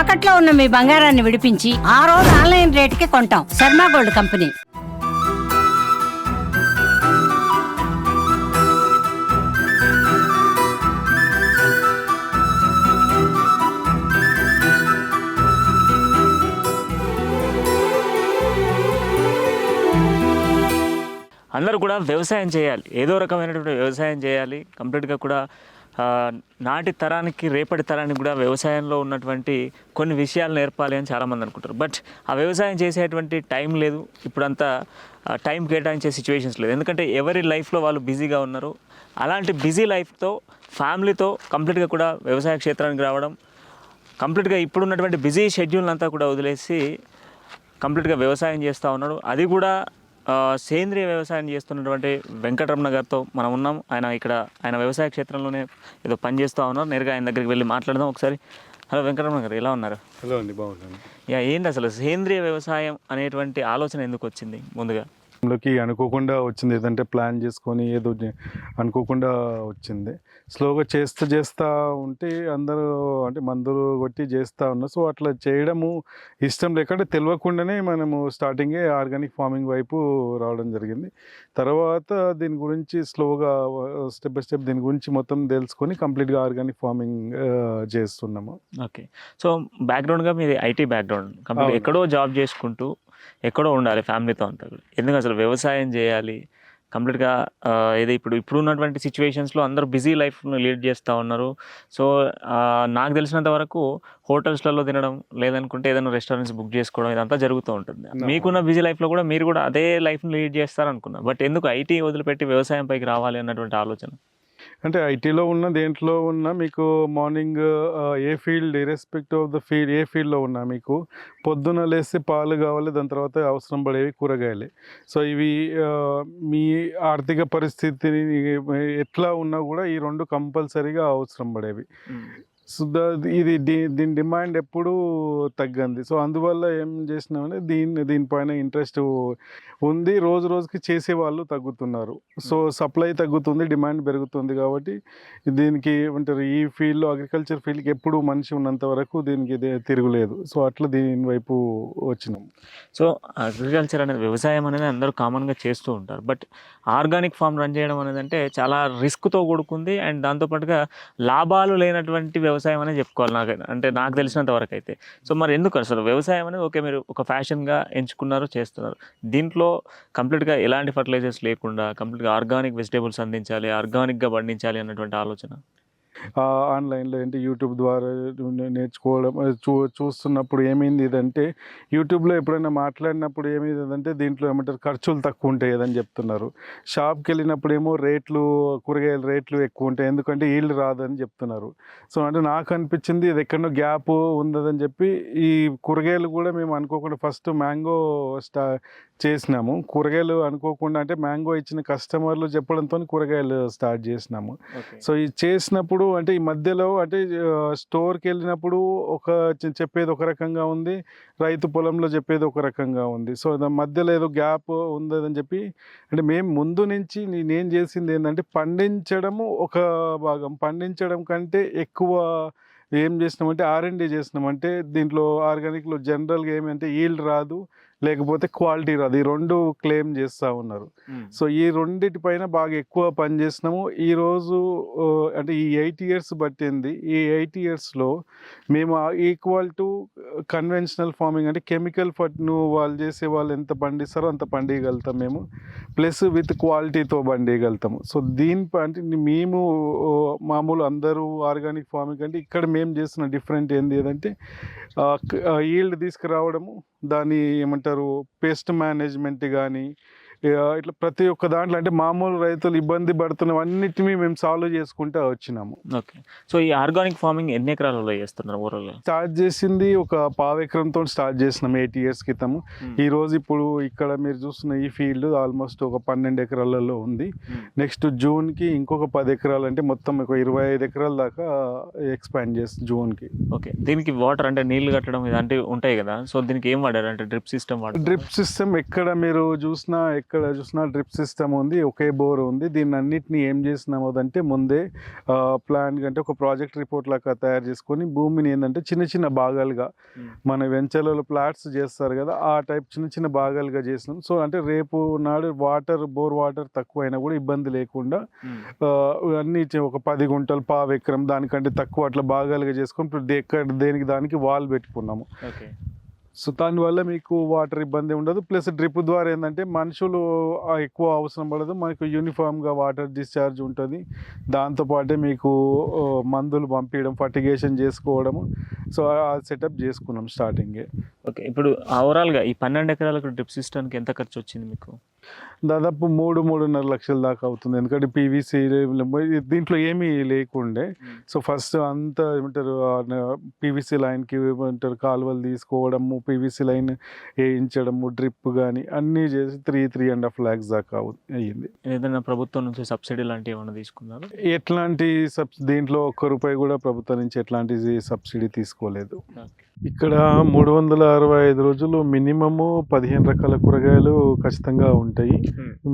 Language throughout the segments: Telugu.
తాకట్లో ఉన్న మీ బంగారాన్ని విడిపించి ఆ రోజు ఆన్లైన్ రేటుకి కొంటాం. Sharma gold company. అందరూ కూడా వ్యవసాయం చేయాలి. ఏదో రకమైనటువంటి వ్యవసాయం చేయాలి. కంప్లీట్గా కూడా నాటి తరానికి రేపటి తరానికి కూడా వ్యవసాయంలో ఉన్నటువంటి కొన్ని విషయాలు నేర్పాలి అని చాలామంది అనుకుంటారు. బట్ ఆ వ్యవసాయం చేసేటువంటి టైం లేదు. ఇప్పుడంతా టైం కేటాయించే సిచ్యువేషన్స్ లేదు. ఎందుకంటే ఎవరి లైఫ్లో వాళ్ళు బిజీగా ఉన్నారు అలాంటి బిజీ లైఫ్తో ఫ్యామిలీతో కంప్లీట్గా కూడా వ్యవసాయ క్షేత్రానికి రావడం కంప్లీట్గా ఇప్పుడున్నటువంటి బిజీ షెడ్యూల్ అంతా కూడా వదిలేసి కంప్లీట్గా వ్యవసాయం చేస్తూ ఉన్నాడు. అది కూడా సేంద్రియ వ్యవసాయం చేస్తున్నటువంటి వెంకటరమణ గారితో మనం ఉన్నాం. ఆయన ఇక్కడ ఆయన వ్యవసాయ క్షేత్రంలోనే ఏదో పని చేస్తూ ఉన్నారు. నేరుగా ఆయన దగ్గరికి వెళ్ళి మాట్లాడదాం ఒకసారి. హలో వెంకటరమణ గారు ఎలా ఉన్నారు? హలో అండి బాగున్నాను. యా ఏంటి అసలు సేంద్రియ వ్యవసాయం అనేటువంటి ఆలోచన ఎందుకు వచ్చింది ముందుగా? లోకి అనుకోకుండా వచ్చింది. ఏదంటే ప్లాన్ చేసుకొని ఏదో అనుకోకుండా వచ్చింది. స్లోగా చేస్తూ చేస్తూ ఉంటే అందరూ అంటే మందులు కొట్టి చేస్తూ ఉన్నారు సో అట్లా చేయడము ఇష్టం లేకుంటే తెలియకుండానే మనము స్టార్టింగే ఆర్గానిక్ ఫార్మింగ్ వైపు రావడం జరిగింది. తర్వాత దీని గురించి స్లోగా స్టెప్ బై స్టెప్ దీని గురించి మొత్తం తెలుసుకొని కంప్లీట్గా ఆర్గానిక్ ఫార్మింగ్ చేస్తున్నాము. ఓకే. సో బ్యాక్గ్రౌండ్గా మీది ఐటీ బ్యాక్గ్రౌండ్. ఎక్కడో జాబ్ చేసుకుంటూ ఎక్కడో ఉండాలి ఫ్యామిలీతో అంతా కూడా. ఎందుకు అసలు వ్యవసాయం చేయాలి. కంప్లీట్గా ఏదో ఇప్పుడు ఇప్పుడు ఉన్నటువంటి సిచ్యువేషన్స్లో అందరూ బిజీ లైఫ్ను లీడ్ చేస్తూ ఉన్నారు. సో నాకు తెలిసినంత వరకు హోటల్స్లలో తినడం లేదనుకుంటే ఏదైనా రెస్టారెంట్స్ బుక్ చేసుకోవడం ఇదంతా జరుగుతూ ఉంటుంది. మీకున్న బిజీ లైఫ్లో కూడా మీరు కూడా అదే లైఫ్ని లీడ్ చేస్తారనుకున్నా. బట్ ఎందుకు ఐటీ వదిలిపెట్టి వ్యవసాయం పైకి రావాలి అన్నటువంటి ఆలోచన? అంటే ఐటీలో ఉన్న దేంట్లో ఉన్న మీకు morning A field irrespective of the field ఏ ఫీల్డ్లో ఉన్నా మీకు పొద్దున లేస్తే పాలు కావాలి దాని తర్వాత అవసరం పడేవి కూరగాయలే. సో ఇవి మీ ఆర్థిక పరిస్థితిని ఎట్లా ఉన్నా కూడా ఈ రెండు కంపల్సరీగా అవసరం పడేవి. సో ఇది దీ- దీని డిమాండ్ ఎప్పుడూ తగ్గింది. సో అందువల్ల ఏం చేసినామంటే దీన్ని దీనిపైన ఇంట్రెస్ట్ ఉంది. రోజు రోజుకి చేసే వాళ్ళు తగ్గుతున్నారు. సో సప్లై తగ్గుతుంది డిమాండ్ పెరుగుతుంది కాబట్టి దీనికి ఏమంటారు ఈ ఫీల్డ్లో అగ్రికల్చర్ ఫీల్డ్కి ఎప్పుడు మనిషి ఉన్నంత వరకు దీనికి తిరుగులేదు. సో అట్లా దీని వైపు వచ్చినాం. సో అగ్రికల్చర్ అనేది వ్యవసాయం అనేది అందరూ కామన్గా చేస్తూ ఉంటారు. బట్ ఆర్గానిక్ ఫామ్ రన్ చేయడం అనేది అంటే చాలా రిస్క్తో కూడుకుంది. అండ్ దాంతోపాటుగా లాభాలు లేనటువంటి వ్యవసాయం వ్యవసాయం అనేది చెప్పుకోవాలి నాకు అంటే నాకు తెలిసినంత వరకు అయితే. సో మరి ఎందుకు అసలు వ్యవసాయం అనేది ఓకే మీరు ఒక ఫ్యాషన్గా ఎంచుకున్నారు చేస్తున్నారు. దీంట్లో కంప్లీట్గా ఎలాంటి ఫర్టిలైజర్స్ లేకుండా కంప్లీట్గా ఆర్గానిక్ వెజిటేబుల్స్ అందించాలి ఆర్గానిక్గా పండించాలి అన్నటువంటి ఆలోచన? ఆన్లైన్లో ఏంటి? యూట్యూబ్ ద్వారా నేర్చుకోవడం అది చూ చూస్తున్నప్పుడు ఏమైంది ఇదంటే యూట్యూబ్లో ఎప్పుడైనా మాట్లాడినప్పుడు ఏమైంది అంటే దీంట్లో ఏమంటారు? ఖర్చులు తక్కువ ఉంటాయి అని చెప్తున్నారు. షాప్కి వెళ్ళినప్పుడు ఏమో రేట్లు కూరగాయల రేట్లు ఎక్కువ ఉంటాయి. ఎందుకంటే ఈల్డ్ రాదని చెప్తున్నారు. సో అంటే నాకు అనిపించింది ఇది ఎక్కడో గ్యాప్ ఉందని చెప్పి ఈ కూరగాయలు కూడా మేము అనుకోకుండా ఫస్ట్ మ్యాంగో స్టా చేసినాము. కూరగాయలు అనుకోకుండా అంటే మ్యాంగో ఇచ్చిన కస్టమర్లు చెప్పడంతో కూరగాయలు స్టార్ట్ చేసినాము. సో ఇది చేసినప్పుడు అంటే ఈ మధ్యలో అంటే స్టోర్కి వెళ్ళినప్పుడు ఒక చెప్పేది ఒక రకంగా ఉంది. రైతు పొలంలో చెప్పేది ఒక రకంగా ఉంది. సో దాని మధ్యలో ఏదో గ్యాప్ ఉందని చెప్పి అంటే మేము ముందు నుంచి నేను చేసింది ఏంటంటే పండించడము ఒక భాగం. పండించడం కంటే ఎక్కువ ఏం చేసినామంటే ఆర్ అండ్ డి చేసినామంటే దీంట్లో ఆర్గానిక్లో జనరల్గా ఏమంటే ఈల్డ్ రాదు. లేకపోతే క్వాలిటీ రాదు. ఈ రెండు క్లెయిమ్ చేస్తూ ఉన్నారు. సో ఈ రెండిటి పైన బాగా ఎక్కువ పని చేసినాము. ఈరోజు అంటే ఈ ఎయిట్ ఇయర్స్ పట్టింది. ఈ ఎయిట్ ఇయర్స్లో మేము ఈక్వల్ టు కన్వెన్షనల్ ఫార్మింగ్ అంటే కెమికల్ ఫర్ట్ను వాళ్ళు చేసే వాళ్ళు ఎంత పండిస్తారో అంత పండియగలుగుతాం మేము. ప్లస్ విత్ క్వాలిటీతో పండియగలుగుతాము. సో దీని అంటే మేము మామూలు అందరూ ఆర్గానిక్ ఫార్మింగ్ అంటే ఇక్కడ మేము చేస్తున్న డిఫరెంట్ ఏంది అంటే ఈల్డ్ తీసుకురావడము దాని ఏమంటారు పేస్ట్ మేనేజ్మెంట్ కానీ ఇట్లా ప్రతి ఒక్క దాంట్లో అంటే మామూలు రైతులు ఇబ్బంది పడుతున్నవన్నిటిని మేము సాల్వ్ చేసుకుంటూ వచ్చినాము. ఓకే. సో ఈ ఆర్గానిక్ ఫార్మింగ్ ఎన్ని ఎకరాలలో చేస్తున్నారు ఓవరాల్గా స్టార్ట్ చేసింది ఒక పావు ఎకరంతో స్టార్ట్ చేసినాం ఎయిట్ ఇయర్స్ క్రితము. ఈ రోజు ఇప్పుడు ఇక్కడ మీరు చూస్తున్న ఈ ఫీల్డ్ ఆల్మోస్ట్ ఒక పన్నెండు ఎకరాలలో ఉంది. నెక్స్ట్ జూన్కి ఇంకొక పది ఎకరాలు అంటే మొత్తం ఒక ఇరవై ఐదు ఎకరాల దాకా ఎక్స్పాండ్ చేస్తుంది జూన్కి. ఓకే. దీనికి వాటర్ అంటే నీళ్ళు కట్టడం ఇలాంటివి ఉంటాయి కదా? సో దీనికి ఏం వాడారు? అంటే డ్రిప్ సిస్టమ్ వాడారు డ్రిప్ సిస్టమ్ ఎక్కడ మీరు చూసినా ఇక్కడ చూసిన డ్రిప్ సిస్టమ్ ఉంది ఒకే బోర్ ఉంది. దీన్ని అన్నిటిని ఏం చేసినాము అంటే ముందే ప్లాన్ అంటే ఒక ప్రాజెక్ట్ రిపోర్ట్ లాగా తయారు చేసుకొని భూమిని ఏంటంటే చిన్న చిన్న భాగాలుగా. మన వెంచర్లలో ప్లాట్స్ చేస్తారు కదా ఆ టైప్ చిన్న చిన్న భాగాలుగా చేసినాం సో అంటే రేపు నాడు వాటర్ బోర్ వాటర్ తక్కువ అయినా కూడా ఇబ్బంది లేకుండా అన్ని ఒక పది గుంటలు పావు ఎకరం దానికంటే తక్కువ అట్లా భాగాలుగా చేసుకొని ఇప్పుడు ఎక్కడ దేనికి దానికి వాల్ పెట్టుకున్నాము. సో దానివల్ల మీకు వాటర్ ఇబ్బంది ఉండదు. ప్లస్ డ్రిప్ ద్వారా ఏంటంటే మనుషులు ఎక్కువ అవసరం పడదు. మనకు యూనిఫామ్గా వాటర్ డిశ్చార్జ్ ఉంటుంది. దాంతోపాటే మీకు మందులు పంపించడం ఫర్టిగేషన్ చేసుకోవడము. సో ఆ సెటప్ చేసుకున్నాం స్టార్టింగే. ఓకే. ఇప్పుడు ఓవరాల్గా ఈ పన్నెండు ఎకరాలకు డ్రిప్ సిస్టమ్కి ఎంత ఖర్చు వచ్చింది మీకు? దాదాపు మూడు మూడున్నర లక్షల దాకా అవుతుంది. ఎందుకంటే పీవీసీ దీంట్లో ఏమీ లేకుండే. సో ఫస్ట్ అంతా ఏమంటారు పీవీసీ లైన్కి ఏమంటారు కాలువలు తీసుకోవడము పీవీసీ లైన్ వేయించడము డ్రిప్ కానీ అన్నీ చేసి three three and half lakhs దాకా అయ్యింది. ఏదైనా ప్రభుత్వం నుంచి సబ్సిడీ లాంటివి ఏమైనా తీసుకున్నారు? ఎట్లాంటి సబ్ దీంట్లో ఒక్క రూపాయి కూడా ప్రభుత్వం నుంచి ఎట్లాంటి సబ్సిడీ తీసుకోలేదు. ఇక్కడ మూడు వందల అరవై ఐదు రోజులు మినిమము పదిహేను రకాల కూరగాయలు ఖచ్చితంగా ఉంటాయి.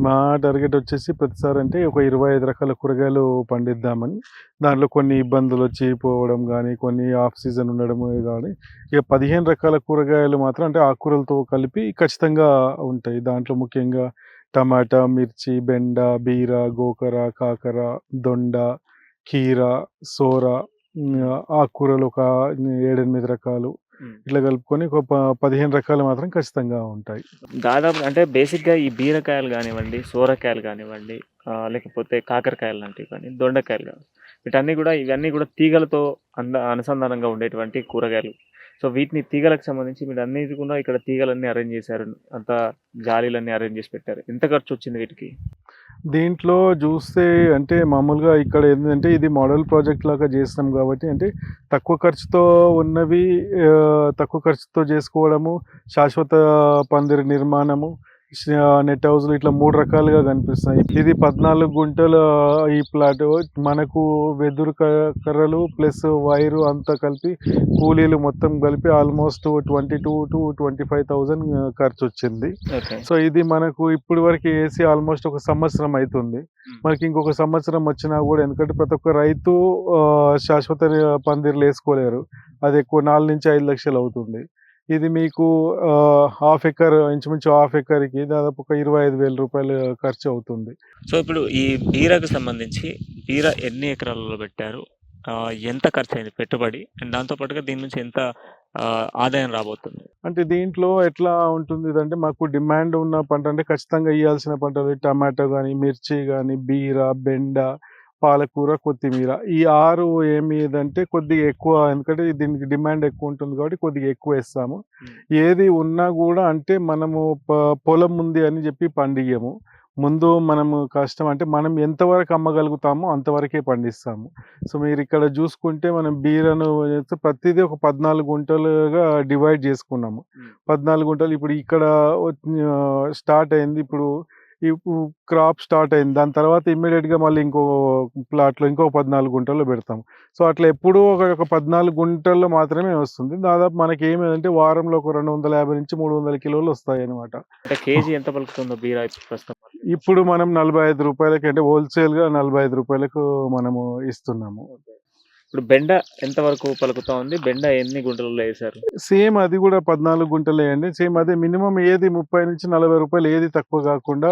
మా టార్గెట్ వచ్చేసి ప్రతిసారి అంటే ఒక ఇరవై ఐదు రకాల కూరగాయలు పండిద్దామని. దాంట్లో కొన్ని ఇబ్బందులు వచ్చి పోవడం కానీ కొన్ని ఆఫ్ సీజన్ ఉండడం కానీ ఇక పదిహేను రకాల కూరగాయలు మాత్రం అంటే ఆకుకూరలతో కలిపి ఖచ్చితంగా ఉంటాయి. దాంట్లో ముఖ్యంగా టమాటా మిర్చి బెండ బీర గోకర కాకర దొండ కీర సోర ఆకుకూరలు ఒక ఏడెనిమిది రకాలు ఇట్లా కలుపుకొని ఒక ప- పదిహేను రకాలు మాత్రం ఖచ్చితంగా ఉంటాయి. దాదాపు అంటే బేసిక్గా ఈ బీరకాయలు కానివ్వండి సోరకాయలు కానివ్వండి లేకపోతే కాకరకాయలు లాంటివి కానీ దొండకాయలు కానీ వీటన్నీ కూడా ఇవన్నీ కూడా తీగలతో అంద అనుసంధానంగా ఉండేటువంటి కూరగాయలు. సో వీటిని తీగలకు సంబంధించి మీరు అన్నిటి కూడా ఇక్కడ తీగలన్నీ అరేంజ్ చేశారు అంత జాలీలన్నీ అరేంజ్ చేసి పెట్టారు. ఎంత ఖర్చు వచ్చింది వీటికి? దీంట్లో చూస్తే అంటే మామూలుగా ఇక్కడ ఏంటంటే ఇది మోడల్ ప్రాజెక్ట్ లాగా చేస్తాం కాబట్టి అంటే తక్కువ ఖర్చుతో ఉన్నవి తక్కువ ఖర్చుతో చేసుకోవడము శాశ్వత పందిరి నిర్మాణము నెట్ హౌస్లు ఇట్లా మూడు రకాలుగా కనిపిస్తాయి ఇది పద్నాలుగు గుంటల ఈ ప్లాట్ మనకు వెదురు కర్రలు ప్లస్ వైరు అంతా కలిపి కూలీలు మొత్తం కలిపి almost twenty two to twenty five thousand ఖర్చు వచ్చింది. సో ఇది మనకు ఇప్పుడు వరకు వేసి ఆల్మోస్ట్ ఒక సంవత్సరం అవుతుంది మనకి ఇంకొక సంవత్సరం వచ్చినా కూడా ఎందుకంటే ప్రతి ఒక్క రైతు శాశ్వత పందిర్లు వేసుకోలేరు. అది ఎక్కువ నాలుగు నుంచి ఐదు లక్షలు అవుతుంది. ఇది మీకు హాఫ్ ఎకర్ ఇంచుమించు హాఫ్ ఎకర్కి దాదాపు ఒక ఇరవై ఐదు వేల రూపాయలు ఖర్చు అవుతుంది. సో ఇప్పుడు ఈ బీరకు సంబంధించి బీర ఎన్ని ఎకరాలలో పెట్టారు? ఎంత ఖర్చు అయింది పెట్టుబడి? అండ్ దాంతోపాటుగా దీని నుంచి ఎంత ఆదాయం రాబోతుంది? అంటే దీంట్లో ఎట్లా ఉంటుంది అంటే మాకు డిమాండ్ ఉన్న పంట అంటే ఖచ్చితంగా ఇవ్వాల్సిన పంటలు టమాటో కానీ మిర్చి కానీ బీర బెండ పాలకూర కొత్తిమీర. ఈ ఆరు ఏమి ఏదంటే కొద్దిగా ఎక్కువ ఎందుకంటే దీనికి డిమాండ్ ఎక్కువ ఉంటుంది కాబట్టి కొద్దిగా ఎక్కువ వేస్తాము. ఏది ఉన్నా కూడా అంటే మనము పొలం ఉంది అని చెప్పి పండియము ముందు మనము కష్టం అంటే మనం ఎంతవరకు అమ్మగలుగుతామో అంతవరకే పండిస్తాము. సో మీరు ఇక్కడ చూసుకుంటే మనం బీరను ప్రతిదీ ఒక పద్నాలుగు గుంటలుగా డివైడ్ చేసుకున్నాము. పద్నాలుగు గుంటలు ఇప్పుడు ఇక్కడ స్టార్ట్ అయింది. ఇప్పుడు క్రాప్ స్టార్ట్ అయింది. దాని తర్వాత ఇమ్మీడియట్గా మళ్ళీ ఇంకో ప్లాట్లో ఇంకో పద్నాలుగు గుంటల్లో పెడతాం. సో అట్లా ఎప్పుడూ ఒక ఒక పద్నాలుగు గుంటల్లో మాత్రమే వస్తుంది. దాదాపు మనకి ఏమేదంటే వారంలో ఒక రెండు వందల యాభై నుంచి మూడు వందల కిలోలు వస్తాయి అనమాట కేజీ ఎంత పలుకుతుందో బీరా ఇప్పుడు మనం నలభై ఐదు రూపాయలకి అంటే హోల్సేల్గా నలభై ఐదు రూపాయలకు మనము ఇస్తున్నాము. ఇప్పుడు బెండ ఎంత వరకు పలుకుతా ఉంది? బెండ ఎన్ని గుంటలలో వేశారు? సేమ్ అది కూడా పద్నాలుగు గుంటలు వేయండి సేమ్ అదే మినిమం ఏది ముప్పై నుంచి నలభై రూపాయలు ఏది తక్కువ కాకుండా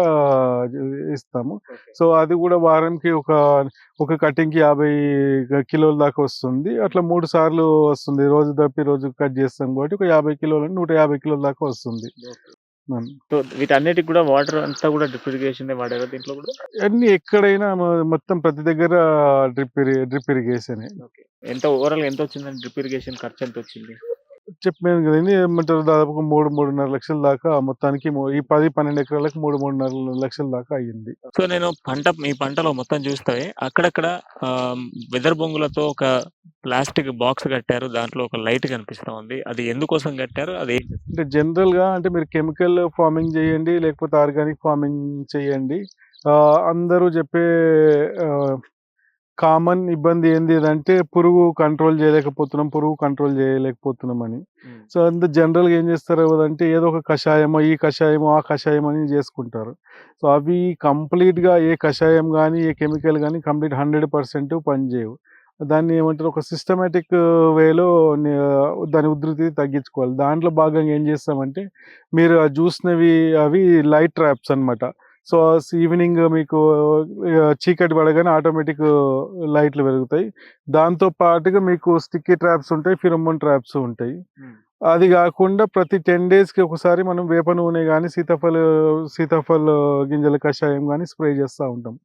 ఇస్తాము. సో అది కూడా వారానికి ఒక ఒక కటింగ్కి యాభై కిలోల దాకా వస్తుంది. అట్లా మూడు సార్లు వస్తుంది. రోజు తప్పి రోజు కట్ చేస్తాం కాబట్టి ఒక యాభై కిలోలు నూట యాభై కిలోల దాకా వస్తుంది. సో వీటన్నిటికి కూడా వాటర్ అంతా కూడా డ్రిప్ ఇరిగేషన్ వాడారు దీంట్లో కూడా? అన్ని ఎక్కడైనా మొత్తం ప్రతి దగ్గర డ్రిప్ డ్రిప్ ఇరిగేషన్. ఎంత ఓవరాల్ ఎంత వచ్చిందండి డ్రిప్ ఇరిగేషన్ ఖర్చు ఎంత వచ్చింది? చెప్పాను కదండి ఏమంటారు? దాదాపు మూడు మూడున్నర లక్షల దాకా మొత్తానికి ఈ పది పన్నెండు ఎకరాలకు మూడు మూడున్నర లక్షల దాకా అయ్యింది. సో నేను పంట మీ పంటలో మొత్తం చూస్తే అక్కడక్కడ వెదర్ బొంగులతో ఒక ప్లాస్టిక్ బాక్స్ కట్టారు. దాంట్లో ఒక లైట్ కనిపిస్తా ఉంది. అది ఎందుకోసం కట్టారు? అది అంటే జనరల్గా అంటే మీరు కెమికల్ ఫార్మింగ్ చేయండి లేకపోతే ఆర్గానిక్ ఫార్మింగ్ చేయండి. అందరూ చెప్పే కామన్ ఇబ్బంది ఏంది అంటే పురుగు కంట్రోల్ చేయలేకపోతున్నాం పురుగు కంట్రోల్ చేయలేకపోతున్నాం అని. సో అంత జనరల్గా ఏం చేస్తారు అంటే ఏదో ఒక కషాయమో ఈ కషాయమో ఆ కషాయం అని చేసుకుంటారు. సో అవి కంప్లీట్గా ఏ కషాయం కానీ ఏ కెమికల్ కానీ కంప్లీట్ హండ్రెడ్ పర్సెంట్ పనిచేయవు దాన్ని ఏమంటారు ఒక సిస్టమేటిక్ వేలో దాని ఉధృతి తగ్గించుకోవాలి. దాంట్లో భాగంగా ఏం చేస్తామంటే మీరు ఆ చూసినవి అవి లైట్ ట్రాప్స్ అన్నమాట. సో ఈవినింగ్ మీకు చీకటి పడగానే ఆటోమేటిక్ లైట్లు వెలుగుతాయి. దాంతో పాటుగా మీకు స్టిక్కీ ట్రాప్స్ ఉంటాయి ఫిరమోన్ ట్రాప్స్ ఉంటాయి. అది కాకుండా ప్రతి టెన్ డేస్కి ఒకసారి మనం వేప నూనె కానీ సీతాఫల సీతాఫల గింజల కషాయం కానీ స్ప్రే చేస్తూ ఉంటాం.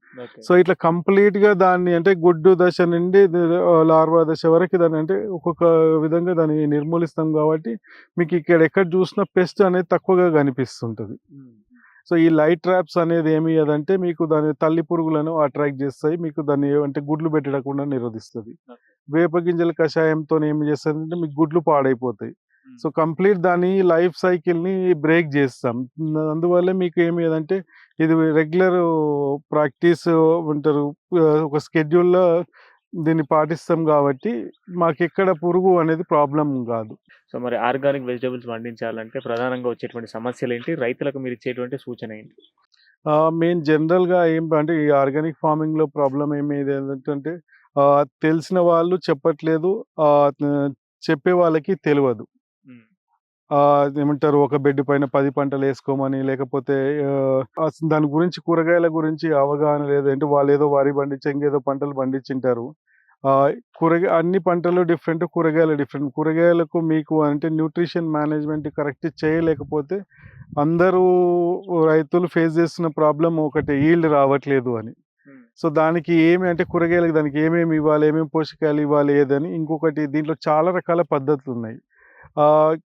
సో ఇట్లా కంప్లీట్గా దాన్ని అంటే గుడ్డు దశ నుండి లార్వా దశ వరకు దాన్ని అంటే ఒక్కొక్క విధంగా దాన్ని నిర్మూలిస్తాం కాబట్టి మీకు ఇక్కడ ఎక్కడ చూసినా పెస్ట్ అనేది తక్కువగా కనిపిస్తుంటది. సో ఈ లైట్ ట్రాప్స్ అనేది ఏమి అదంటే మీకు దాని తల్లి పురుగులను అట్రాక్ట్ చేస్తాయి మీకు దాన్ని అంటే గుడ్లు పెట్టకుండా నిరోధిస్తుంది. వేప గింజల కషాయంతో ఏమి చేస్తుంది అంటే మీకు గుడ్లు పాడైపోతాయి. సో కంప్లీట్ దాని లైఫ్ సైకిల్ని బ్రేక్ చేస్తాం. అందువల్ల మీకు ఏమి అంటే ఇది రెగ్యులర్ ప్రాక్టీస్ ఉంటారు. ఒక స్కెడ్యూల్లో దీన్ని పాటిస్తాం కాబట్టి మాకు ఎక్కడ పురుగు అనేది ప్రాబ్లం కాదు. సో మరి ఆర్గానిక్ వెజిటబుల్స్ పండించాలంటే ప్రధానంగా వచ్చేటువంటి సమస్యలు ఏంటి? రైతులకు మీరు ఇచ్చేటువంటి సూచన ఏంటి? మెయిన్ జనరల్గా ఏం అంటే ఈ ఆర్గానిక్ ఫార్మింగ్లో ప్రాబ్లం ఏమేది ఏంటంటే తెలిసిన వాళ్ళు చెప్పట్లేదు చెప్పే వాళ్ళకి తెలియదు. ఏమంటారు ఒక బెడ్ పైన పది పంటలు వేసుకోమని లేకపోతే దాని గురించి కూరగాయల గురించి అవగాహన లేదు అంటే వాళ్ళు ఏదో వరి పండించి ఇంకేదో పంటలు పండించింటారు కూరగాయ అన్ని పంటలు డిఫరెంట్ కూరగాయలు డిఫరెంట్. కూరగాయలకు మీకు అంటే న్యూట్రిషన్ మేనేజ్మెంట్ కరెక్ట్ చేయలేకపోతే అందరూ రైతులు ఫేస్ చేస్తున్న ప్రాబ్లం ఒకటి ఈల్డ్ రావట్లేదు అని. సో దానికి ఏమి అంటే కూరగాయలకు దానికి ఏమేమి ఇవ్వాలి ఏమేమి పోషకాలు ఇవ్వాలి ఏదని ఇంకొకటి దీంట్లో చాలా రకాల పద్ధతులు ఉన్నాయి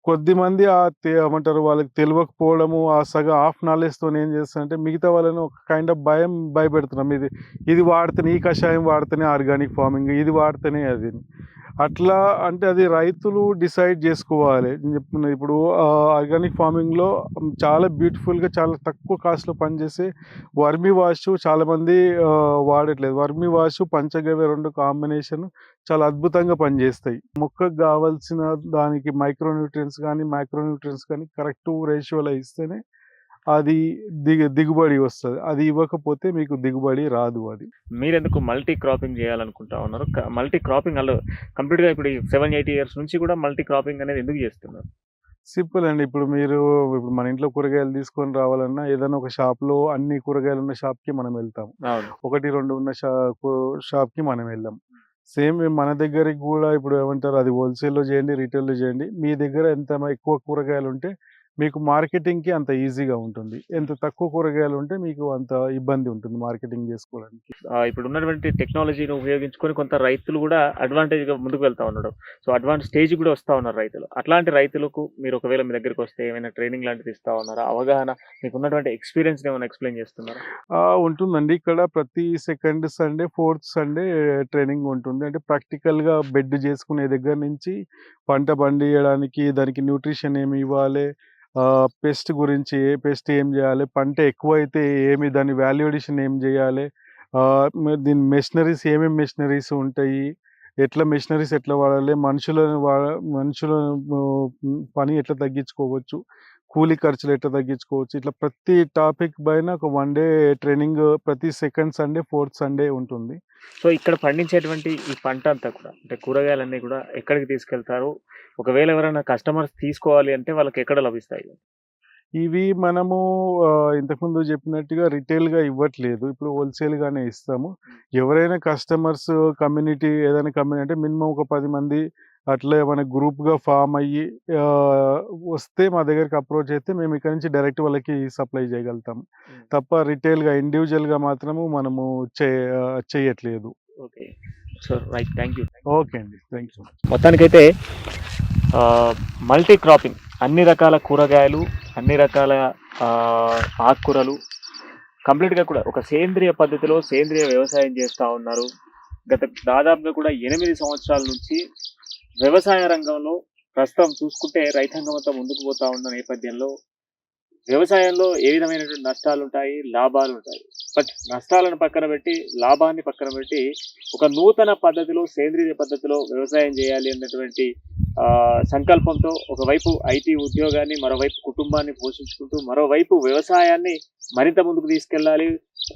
కొద్దిమంది కొద్ది మంది ఆ ఏమంటారు వాళ్ళకి తెలియకపోవడము ఆ సగం హాఫ్ నాలెడ్జ్తో ఏం చేస్తారంటే మిగతా వాళ్ళని ఒక కైండ్ ఆఫ్ భయం భయపెడుతున్నాం. ఇది ఇది వాడితేనే ఈ కషాయం వాడితేనే ఆర్గానిక్ ఫార్మింగ్ ఇది వాడితేనే అది అట్లా అంటే అది రైతులు డిసైడ్ చేసుకోవాలి. నేను చెప్తున్నా ఇప్పుడు ఆర్గానిక్ ఫార్మింగ్లో చాలా బ్యూటిఫుల్గా చాలా తక్కువ కాస్ట్లో పనిచేసే వర్మి వాష్ చాలామంది వాడట్లేదు. వర్మి వాష్ పంచగవ్య రెండు కాంబినేషన్ చాలా అద్భుతంగా పనిచేస్తాయి. మొక్కకు కావాల్సిన దానికి మైక్రోన్యూట్రియన్స్ కానీ మైక్రోన్యూట్రియన్స్ కానీ కరెక్ట్ రేషియోలో ఇస్తేనే అది దిగు దిగుబడి వస్తుంది. అది ఇవ్వకపోతే మీకు దిగుబడి రాదు అది. మీరెందుకు మల్టీ క్రాపింగ్ చేయాలనుకుంటా ఉన్నారు? మల్టీ క్రాపింగ్ అలా కంప్లీట్గా ఇప్పుడు సెవెన్ ఎయిటీ ఇయర్స్ నుంచి కూడా మల్టీ క్రాపింగ్ అనేది ఎందుకు చేస్తున్నారు? సింపుల్ అండి. ఇప్పుడు మీరు ఇప్పుడు మన ఇంట్లో కూరగాయలు తీసుకొని రావాలన్నా ఏదైనా ఒక షాప్లో అన్ని కూరగాయలు ఉన్న షాప్కి మనం వెళ్తాం. ఒకటి రెండు ఉన్న షాప్కి మనం వెళ్ళాం సేమ్ మన దగ్గరికి కూడా ఇప్పుడు ఏమంటారు అది హోల్సేల్లో చేయండి రీటైల్లో చేయండి. మీ దగ్గర ఎంత ఎక్కువ కూరగాయలు ఉంటే మీకు మార్కెటింగ్కి అంత ఈజీగా ఉంటుంది. ఎంత తక్కువ కూరగాయలు ఉంటే మీకు అంత ఇబ్బంది ఉంటుంది మార్కెటింగ్ చేసుకోవడానికి. ఇప్పుడు ఉన్నటువంటి టెక్నాలజీని ఉపయోగించుకొని కొంత రైతులు కూడా అడ్వాంటేజ్గా ముందుకు వెళ్తా ఉన్నాడు సో అడ్వాన్స్ స్టేజ్ కూడా వస్తా ఉన్నారు రైతులు. అట్లాంటి రైతులకు మీరు ఒకవేళ మీ దగ్గరికి వస్తే ఏమైనా ట్రైనింగ్ లాంటిది ఇస్తా ఉన్నారా? అవగాహన మీకు ఉన్నటువంటి ఎక్స్పీరియన్స్ ఏమైనా ఎక్స్ప్లెయిన్ చేస్తున్నారా? ఉంటుందండి. ఇక్కడ ప్రతి second Sunday fourth Sunday training ఉంటుంది. అంటే ప్రాక్టికల్గా బెడ్ చేసుకునే దగ్గర నుంచి పంట పండియడానికి దానికి న్యూట్రిషన్ ఏమి ఇవ్వాలి పెస్ట్ గురించి ఏ పెస్ట్ ఏం చేయాలి పంట ఎక్కువైతే ఏమి దాని వాల్యుయేషన్ ఏం చేయాలి ఆ, దీని మెషినరీస్ ఏమేమి మెషినరీస్ ఉంటాయి ఎట్లా మెషినరీస్ ఎట్లా వాడాలి మనుషులను వా మనుషుల పని ఎట్లా తగ్గించుకోవచ్చు కూలీ ఖర్చులు ఎట్లా తగ్గించుకోవచ్చు? ఇట్లా ప్రతి టాపిక్ పైన ఒక వన్ డే ట్రైనింగ్ ప్రతి సెకండ్ సండే ఫోర్త్ సండే ఉంటుంది. సో ఇక్కడ పండించేటువంటి ఈ పంట అంతా కూడా అంటే కూరగాయలన్నీ కూడా ఎక్కడికి తీసుకెళ్తారు? ఒకవేళ ఎవరైనా కస్టమర్స్ తీసుకోవాలి అంటే వాళ్ళకి ఎక్కడ లభిస్తాయి? ఇవి మనము ఇంతకుముందు చెప్పినట్టుగా రిటైల్గా ఇవ్వట్లేదు. ఇప్పుడు హోల్సేల్గానే ఇస్తాము. ఎవరైనా కస్టమర్స్ కమ్యూనిటీ ఏదైనా కమ్యూనిటీ అంటే మినిమం ఒక పది మంది అట్లా ఏమైనా గ్రూప్గా ఫామ్ అయ్యి వస్తే మా దగ్గరికి అప్రోచ్ అయితే మేము ఇక్కడ నుంచి డైరెక్ట్ వాళ్ళకి సప్లై చేయగలుగుతాం. తప్ప రిటైల్గా ఇండివిజువల్గా మాత్రము మనము చేయట్లేదు. Okay. So right. Thank you. Okay అండి. థ్యాంక్ యూ మొత్తానికైతే మల్టీ క్రాపింగ్ అన్ని రకాల కూరగాయలు అన్ని రకాల ఆకుకూరలు కంప్లీట్గా కూడా ఒక సేంద్రియ పద్ధతిలో సేంద్రియ వ్యవసాయం చేస్తూ ఉన్నారు. గత దాదాపుగా కూడా ఎనిమిది సంవత్సరాల నుంచి వ్యవసాయ రంగంలో ప్రస్తుతం చూసుకుంటే రైతాంగం అంతా ముందుకు పోతా ఉన్న నేపథ్యంలో వ్యవసాయంలో ఏ విధమైనటువంటి నష్టాలు ఉంటాయి లాభాలు ఉంటాయి బట్ నష్టాలను పక్కన పెట్టి లాభాన్ని పక్కన పెట్టి ఒక నూతన పద్ధతిలో సేంద్రియ పద్ధతిలో వ్యవసాయం చేయాలి అన్నటువంటి సంకల్పంతో ఒకవైపు ఐటీ ఉద్యోగాన్ని మరోవైపు కుటుంబాన్ని పోషించుకుంటూ మరోవైపు వ్యవసాయాన్ని మరింత ముందుకు తీసుకెళ్ళాలి.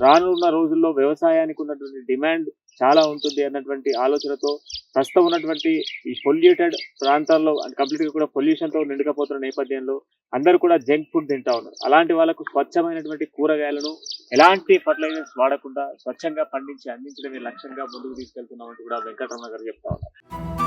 రానున్న రోజుల్లో వ్యవసాయానికి ఉన్నటువంటి డిమాండ్ చాలా ఉంటుంది అన్నటువంటి ఆలోచనతో ప్రస్తుతం ఉన్నటువంటి ఈ పొల్యూటెడ్ ప్రాంతాల్లో కంప్లీట్గా కూడా పొల్యూషన్తో నిండుకపోతున్న నేపథ్యంలో అందరూ కూడా జంక్ ఫుడ్ తింటా ఉన్నారు. అలాంటి వాళ్ళకు స్వచ్ఛమైనటువంటి కూరగాయలను ఎలాంటి ఫర్టిలైజర్స్ వాడకుండా స్వచ్ఛంగా పండించి అందించడమే లక్ష్యంగా ముందుకు తీసుకెళ్తున్నామంటూ కూడా వెంకటరమణ గారు చెప్తా ఉన్నారు.